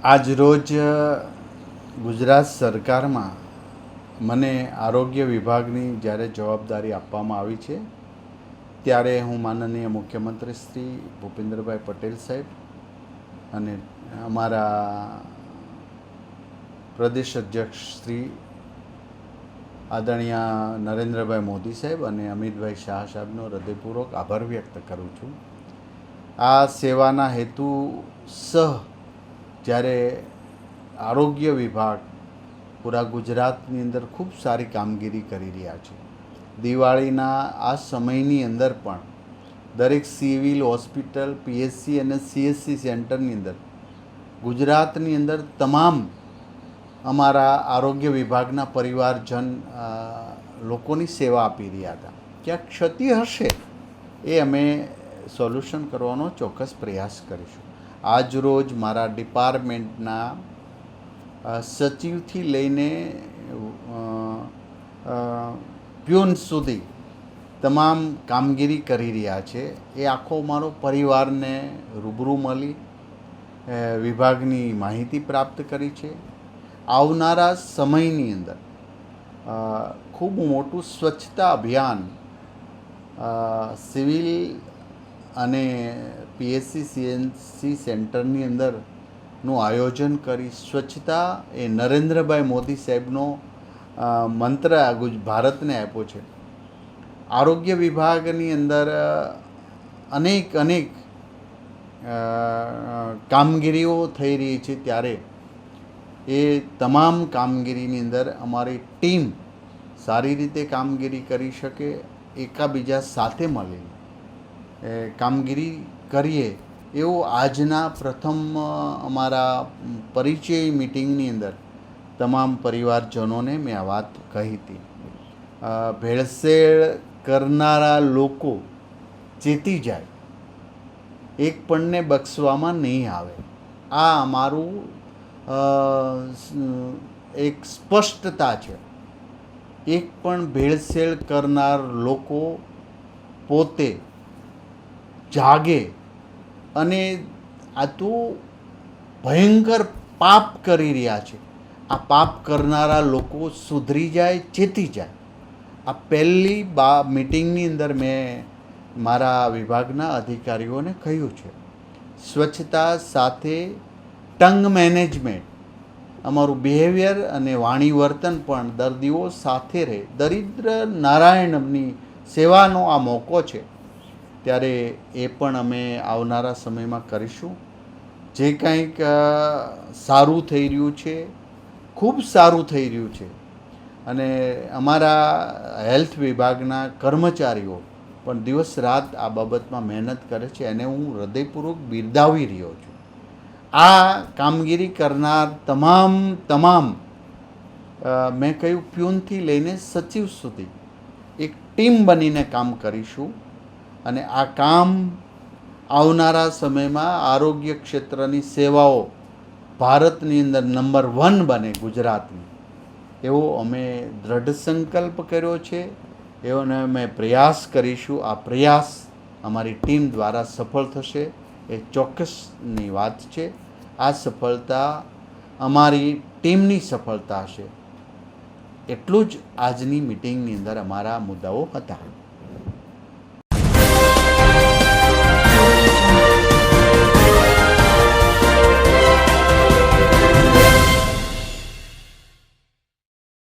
આજ રોજ ગુજરાત સરકારમાં મને આરોગ્ય વિભાગની જ્યારે જવાબદારી આપવામાં આવી છે, ત્યારે હું માનનીય મુખ્યમંત્રી શ્રી ભૂપેન્દ્રભાઈ પટેલ સાહેબ અને અમારા પ્રદેશ અધ્યક્ષ શ્રી આદરણીય નરેન્દ્રભાઈ મોદી સાહેબ અને અમિતભાઈ શાહ સાહેબનો હૃદયપૂર્વક આભાર વ્યક્ત કરું છું. આ સેવાના હેતુ સહ જ્યારે આરોગ્ય વિભાગ પૂરા ગુજરાતની અંદર ખૂબ સારી કામગીરી કરી રહ્યા છે. દિવાળીના આ સમયની અંદર પણ દરેક સિવિલ હોસ્પિટલ, પીએચસી અને સીએચસી સેન્ટરની અંદર ગુજરાતની અંદર તમામ અમારા આરોગ્ય વિભાગના પરિવારજન લોકોની સેવા આપી રહ્યા હતા. ક્યાંક ક્ષતિ હશે એ અમે સોલ્યુશન કરવાનો ચોક્કસ પ્રયાસ કરીશું. આજ રોજ મારા ડિપાર્ટમેન્ટના સચિવથી લઈને પ્યુન સુધી તમામ કામગીરી કરી રહ્યા છે. એ આખો મારો પરિવારને રૂબરૂ મળી વિભાગની માહિતી પ્રાપ્ત કરી છે. આવનારા સમયની અંદર ખૂબ મોટું સ્વચ્છતા અભિયાન સિવિલ અને પીએચસી સીએનસી સેન્ટરની અંદરનું આયોજન કરી સ્વચ્છતા એ નરેન્દ્રભાઈ મોદી સાહેબનો મંત્ર ભારતને આપ્યો છે. આરોગ્ય વિભાગની અંદર અનેક અનેક કામગીરીઓ થઈ રહી છે ત્યારે એ તમામ કામગીરીની અંદર અમારી ટીમ સારી રીતે કામગીરી કરી શકે, એકાબીજા સાથે મળીને. કામગીરી કરીએ એવું આજના પ્રથમ અમારા પરિચય મિટિંગની અંદર તમામ પરિવારજનોને મેં આ વાત કહી હતી. ભેળસેળ કરનારા લોકો ચેતી જાય, એક પણને બક્ષવામાં નહીં આવે. આ અમારું એક સ્પષ્ટતા છે. એક પણ ભેળસેળ કરનાર લોકો પોતે જાગે અને આ તો ભયંકર પાપ કરી રહ્યા છે. આ પાપ કરનારા લોકો સુધરી જાય, ચેતી જાય. આ પહેલી બા મિટિંગની અંદર મેં મારા વિભાગના અધિકારીઓને કહ્યું છે. સ્વચ્છતા સાથે ટંગ મેનેજમેન્ટ. અમારું બિહેવિયર અને વાણી વર્તન પણ દર્દીઓ સાથે રહે. દરિદ્ર નારાયણની સેવાનો આ મોકો છે. ત્યારે એ પણ અમે આવનારા સમયમાં કરીશું. જે કંઈક સારું થઈ રહ્યું છે, ખૂબ સારું થઈ રહ્યું છે. અને અમારા હેલ્થ વિભાગના કર્મચારીઓ પણ દિવસ રાત આ બાબતમાં મહેનત કરે છે. એને હું હૃદયપૂર્વક બિરદાવી રહ્યો છું. આ કામગીરી કરનાર તમામ તમામ મેં કહ્યું પ્યુનથી લઈને સચિવ સુધી એક ટીમ બનીને કામ કરીશું. અને આ કામ આવનારા સમયમાં આરોગ્ય ક્ષેત્રની સેવાઓ ભારતની અંદર નંબર વન બને ગુજરાતની. એવો અમે દ્રઢ સંકલ્પ કર્યો છે. એવોને અમે પ્રયાસ કરીશું. આ પ્રયાસ અમારી ટીમ દ્વારા સફળ થશે. એ ચોક્કસની વાત છે. આ સફળતા અમારી ટીમની સફળતા હશે. એટલું જ આજની મિટિંગની અંદર અમારા મુદ્દાઓ હતા.